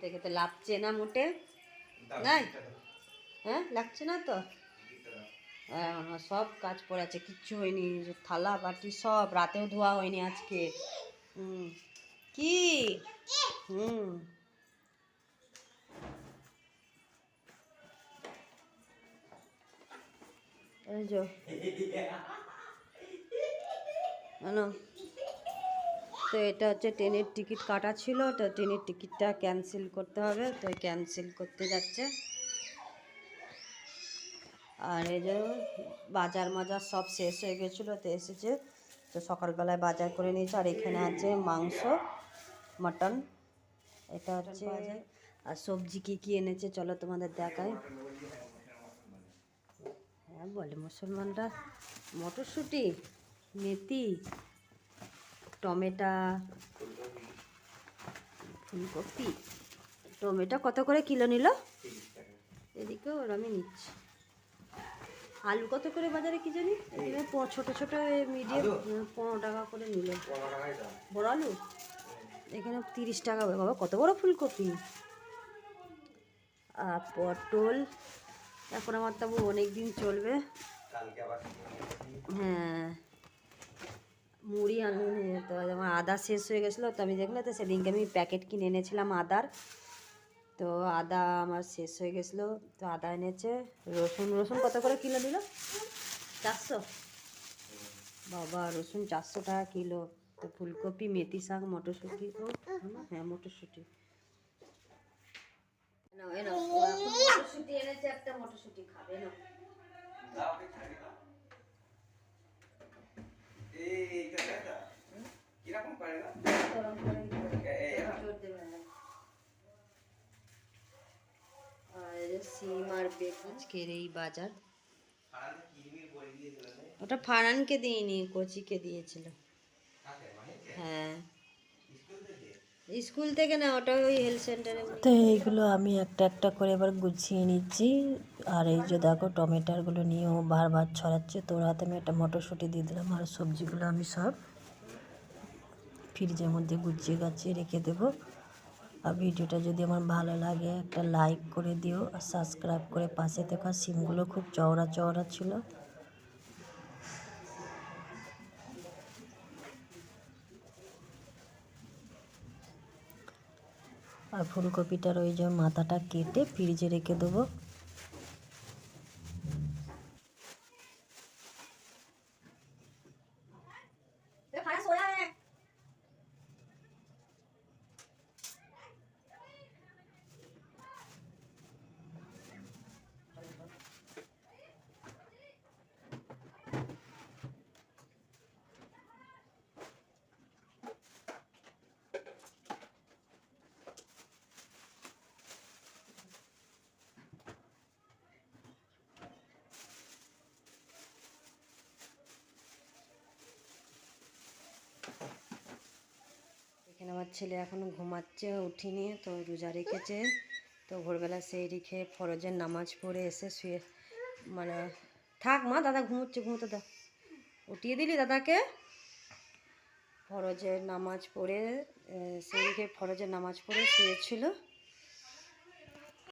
থেকে তো লাগছে না মোটে? নাই? হ্যাঁ লাগছে না তো? সব কাজ পড়ে আছে কিচ্ছু হয়নি থালা বাটি সব রাতেও ধোয়া হয়নি আজকে। হুম কি? হুম। এই যো। জানো তো এটা হচ্ছে ট্রেনের টিকিট কাটা ছিল তো ট্রেনের টিকিটটা ক্যান্সেল করতে হবে তো ক্যান্সেল করতে যাচ্ছে। আর এই যে বাজার মাজার সব শেষ হয়ে গেছিল তো এসেছে। তো সকালবেলায় বাজার করে নিয়েছে আর এখানে আছে মাংস মাটন। এটা হচ্ছে আর সবজি কী কী এনেছে চলো তোমাদের দেখায় হ্যাঁ বলে মুসলমানরা। মটরশুঁটি মেথি টমেটো ফুলকপি টমেটো কত করে কিলো নিল? এদিকেও ওর আমি নিচ্ছি। আলু কত করে বাজারে কি জানি? প- ছোট ছোট মিডিয়াম পনেরো টাকা করে নিল। বড় আলু? এখানে তিরিশ টাকা। বাবা কত বড় ফুলকপি? আর পটল। এখন আমার তবু অনেক দিন চলবে হ্যাঁ। মুড়ি আনু তো আমার আদা শেষ হয়ে গেছিল তো আমি দেখলে তো সেদিনকে আমি প্যাকেট কিনে এনেছিলাম আদার। তো আদা আমার শেষ হয়ে গেছিল তো আদা এনেছে। রসুন রসুন কত করে কিলো দিল? চারশো। বাবা রসুন চারশো টাকা কিলো। তো ফুলকপি মেথি শাক মটরশুঁটি। ও হ্যাঁ মটরশুঁটি। মটরশুঁটি এনেছে একটা মটরশুঁটি খাবে না গরম করে। আর সিম আর এই বাজার। ওটা ফারানকে দিইনি কোচিকে দিয়েছিল। হ্যাঁ। স্কুল থেকে না ওটা ওই হেলথ সেন্টারে তো এইগুলো আমি একটা একটা করে এবার গুছিয়ে নিচ্ছি। আর এই যে দেখো টমেটোগুলো নিয়েও বারবার ছড়াচ্ছে। তো ওর হাতে আমি একটা মটরশুঁটি দিয়ে দিলাম আর সবজিগুলো আমি সব ফ্রিজের মধ্যে গুছিয়ে গাছিয়ে রেখে দেবো। আর ভিডিওটা যদি আমার ভালো লাগে, একটা লাইক করে দিও আর সাবস্ক্রাইব করে পাশে থাকা সিমগুলো খুব চওড়া চওড়া ছিল। আর ফুলকপিটার ওই যে মাথাটা কেটে ফ্রিজে রেখে দেবো এখানে আমার ছেলে এখনও ঘুমাচ্ছে উঠিনি, তো রোজা রেখেছে। তো ভোরবেলা সেই রেখে ফরজের নামাজ পড়ে এসে শুয়ে মানে থাক মা, দাদা ঘুমোচ্ছে, ঘুমোতে দাও। উঠিয়ে দিলি দাদাকে? ফরজের নামাজ পড়ে সেই রেখে ফরজের নামাজ পড়ে শুয়েছিল।